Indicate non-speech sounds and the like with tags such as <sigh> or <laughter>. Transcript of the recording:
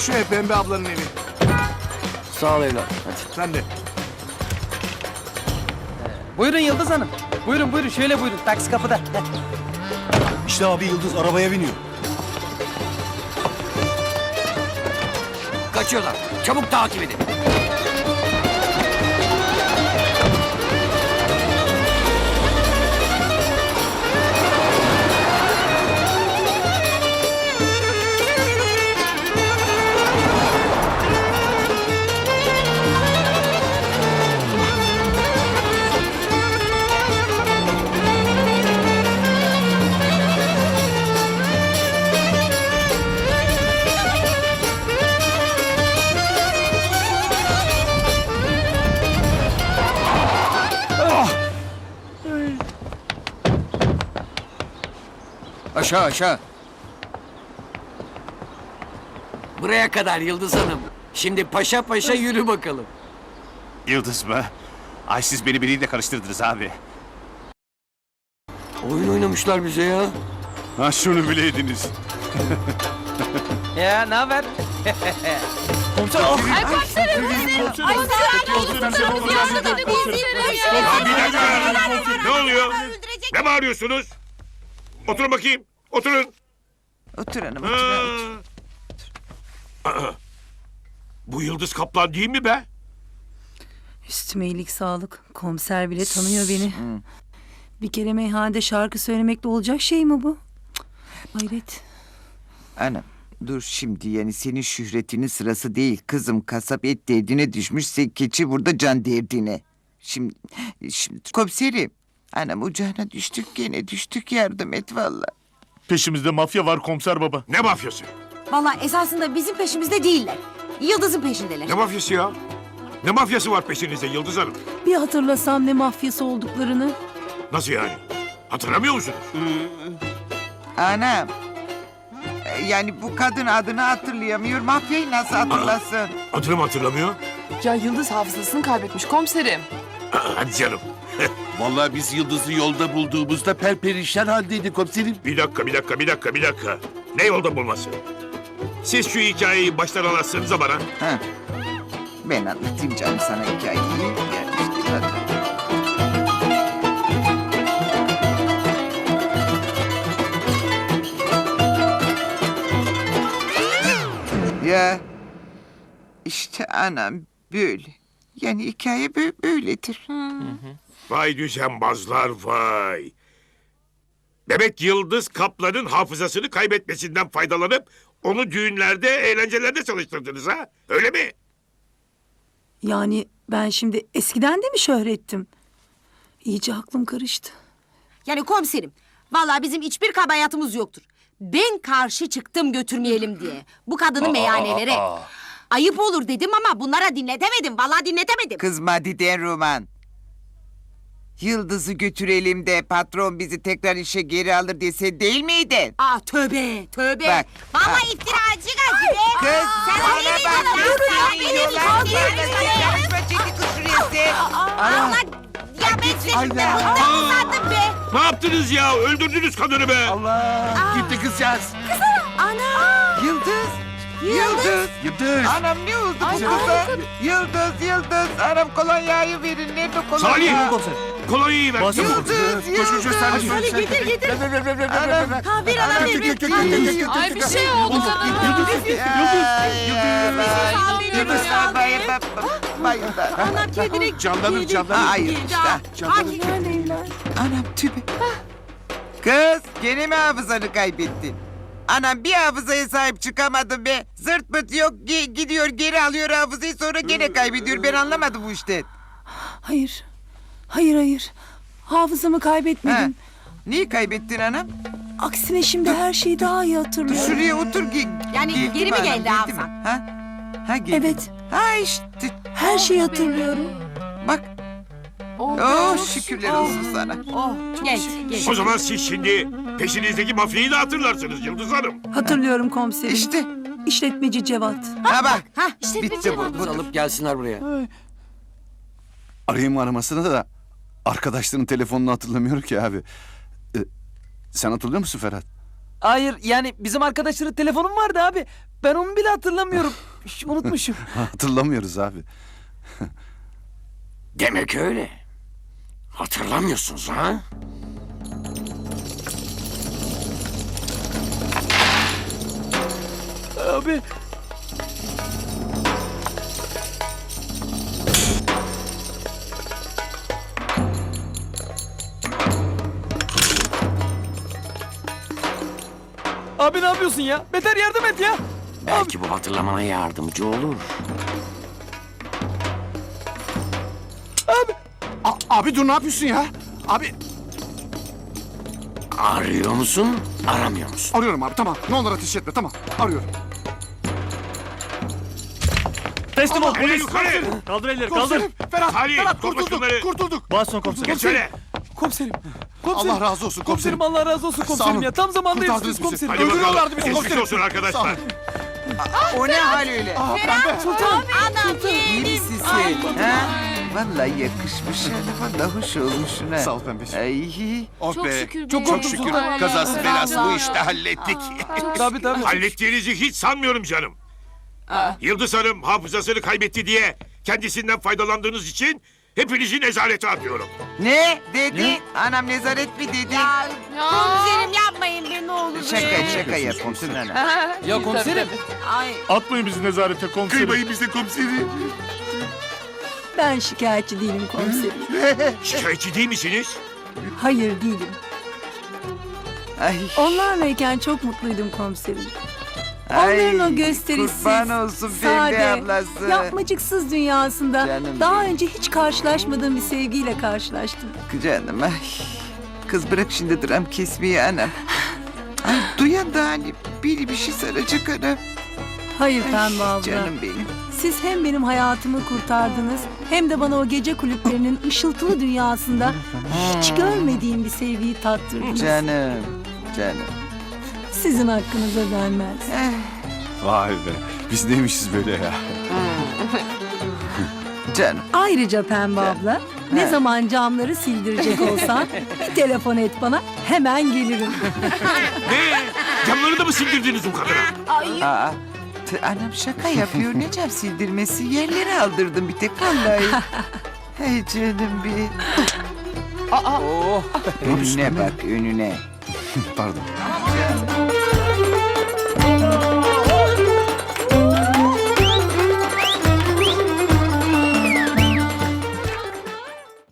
şuraya Pembe ablanın evi. Sağ ol evlat. Hadi. Sen de. Buyurun Yıldız Hanım. Buyurun buyurun şöyle buyurun. Taksi kapıda. Heh. İşte abi Yıldız arabaya biniyor. Kaçıyorlar. Çabuk takip edin. Aşağı aşağı. Buraya kadar Yıldız Hanım. Şimdi paşa paşa yürü bakalım. Yıldız mı? Ay siz beni biriyle karıştırdınız abi. Oyun oynamışlar bize ya. Ha şunu bileydiniz. Ya ne haber? Ay komiserim komiserim. Ay yandı dedi komiserim ya. Ne oluyor? Ne bağırıyorsunuz? Oturun bakayım. Oturun. Otur hanım Ha. otur. Bu Yıldız Kaplan değil mi be? Üstüme iyilik sağlık. Komiser bile tanıyor beni. Bir kere meyhanede şarkı söylemekle olacak şey mi bu? Cık, Hayret. Anam dur şimdi yani senin şöhretinin sırası değil. Kızım kasap et derdine düşmüş sen keçi burada can derdine. Şimdi, şimdi komiserim. Anam ocağına düştük gene düştük yardım et valla. Peşimizde mafya var komiser baba. Ne mafyası? Vallahi esasında bizim peşimizde değiller. Yıldız'ın peşindeler. Ne mafyası ya? Ne mafyası var peşinizde Yıldız Hanım? Bir hatırlasam ne mafyası olduklarını. Nasıl yani? Hatırlamıyor musunuz? Anam. e, Yani bu kadın adını hatırlayamıyor. Mafyayı nasıl hatırlasın? Adını mı hatırlamıyor? Ya Yıldız hafızasını kaybetmiş komiserim. Hadi canım. <laughs> Vallahi biz Yıldız'ı yolda bulduğumuzda perperişan haldeydi komiserim. Bir dakika, bir dakika, bir dakika, bir dakika. Ne yolda bulması? Siz şu hikayeyi baştan anlatsanıza bana. Ha. Ben anlatayım canım sana hikayeyi. Yani işte hadi. Ya işte anam böyle. Yani hikaye bö- böyledir. Vay düzenbazlar vay. Demek Yıldız Kaplan'ın hafızasını kaybetmesinden faydalanıp onu düğünlerde, eğlencelerde çalıştırdınız ha? Öyle mi? Yani ben şimdi eskiden de mi şöhrettim? İyice aklım karıştı. Yani komiserim. Vallahi bizim hiçbir kabahatımız yoktur. Ben karşı çıktım götürmeyelim diye. Bu kadını meyhanelere. Ayıp olur dedim ama bunlara dinletemedim. Vallahi dinletemedim. Kızma Diden Roman. Yıldız'ı götürelim de patron bizi tekrar işe geri alır diye sen değil miydin? Aa tövbe tövbe. Bak, Vallahi iftiracı gazı be. Kız Sen bana bak sen dedin, diyorlar. Yarışma çekti kız şuraya sen. Allah ya ben senin de bundan usandım be. Ne yaptınız ya? Öldürdünüz kadını be. Gitti kızcağız. Ana. Yıldız. Yıldız. Yıldız. Anam ne oldu bu kıza? Yıldız, Yıldız. Anam kolonyayı verin. Nerede kolonya? Salih! Kolonyayı ver. Yıldız, Yıldız. Hadi getir getir. Anam. Ha bir ana bir bir. Ay bir şey oldu sana. Yıldız. Yıldız. Bayıldı. Bayıldı. Ana kendine Canlanır canlanır. Hayır işte. Hadi. Anam tübe. Kız gene mi hafızanı kaybettin? Anam bir hafızaya sahip çıkamadım be. Zırt pırt yok ge- gidiyor geri alıyor hafızayı sonra gene kaybediyor. Ben anlamadım bu işte. Hayır. Hayır hayır. Hafızamı kaybetmedim. Ha. Niye kaybettin anam? Aksine şimdi her şeyi daha iyi Dur hatırlıyorum. şuraya otur. Ge- Yani geldi geri mi geldi hafızan? Ha? Ha geldi. Evet. Ha işte. Her şeyi hatırlıyorum. Oh şükürler olsun sana. Oh geç geç. O zaman siz şimdi peşinizdeki mafyayı da hatırlarsınız Yıldız Hanım. Hatırlıyorum komiserim. İşte. İşletmeci Cevat. Ha bak. Ha işte Bitti bu. Bu. alıp gelsinler buraya. Arayayım aramasını da arkadaşların telefonunu hatırlamıyorum ki abi. Ee, sen hatırlıyor musun Ferhat? Hayır yani bizim arkadaşların telefonum vardı abi. Ben onu bile hatırlamıyorum. <laughs> Unutmuşum. Hatırlamıyoruz abi. Demek öyle. Hatırlamıyorsunuz ha? Abi. Abi ne yapıyorsun ya? Beter yardım et ya. Belki bu hatırlamana yardımcı olur. Abi dur ne yapıyorsun ya? Abi Arıyor musun, aramıyor musun? arıyorum abi tamam. Ne olur ateş etme tamam. Arıyorum. Teslim ol polis. Yukarı. Kaldır elleri Komiserim Ferhat. Halit, Ferhat topla kurtulduk. şunları. Kurtulduk. Bas son komiserim. Geç şöyle. Komiserim. Komiserim. Allah razı olsun komiserim. Komiserim Allah razı olsun komiserim olun. ya. Tam zamanında Kurtardınız yetiştiniz bizi. komiserim. Hadi bakalım. Öldürüyorlardı bizi Geçmiş komiserim. olsun arkadaşlar. O ne hal öyle? Aa pembe. Sultan. Anam İyi yeğenim. misin sen? Ha? Vallahi yakışmış yani. Vallahi hoş olmuşsun ha. Sağ ol pembeciğim. Ay. Oh Çok be. şükür Çok be. korktum Şükür Sultan. kazası belası bu işte hallettik. Tabii tabii. Hallettiğinizi hiç sanmıyorum canım. Yıldız Hanım hafızasını kaybetti diye kendisinden faydalandığınız için hepinizi nezarete atıyorum. Ne dedi? Anam nezaret mi dedi? Ya, komiserim yapmayın be ne olur. Şaka şaka yapıyorsun ana. Ya komiserim. Ay. Atmayın bizi nezarete komiserim. Kıymayı bize komiseri. Ben şikayetçi değilim komiserim. <laughs> Şikayetçi değil misiniz? Hayır değilim. Ay. Onlarlayken çok mutluydum komiserim. ay, Onların o gösterisiz, Kurban olsun pembe sade, ablası. yapmacıksız dünyasında Canım daha benim. önce hiç karşılaşmadığım bir sevgiyle karşılaştım. Canım ay. Kız bırak şimdi dram kesmeyi anam. Ay duyan da hani biri bir şey saracak anam. Hayır Ay, Pembe abla. Canım benim. Siz hem benim hayatımı kurtardınız hem de bana o gece kulüplerinin ışıltılı dünyasında hiç görmediğim bir sevgiyi tattırdınız. Canım. Canım. Sizin hakkınıza denmez. Eh, Vay be. Biz neymişiz böyle ya? <laughs> canım. Ayrıca Pembe abla ne zaman camları sildirecek olsan <laughs> bir telefon et bana hemen gelirim. Ne? Camları da mı sildirdiniz o kadına? Aa, t- anam şaka yapıyor. Ne cam sildirmesi? Yerleri aldırdım bir tek vallahi. <laughs> Hey canım bir. Oh. Önüne bak önüne. <laughs> Pardon.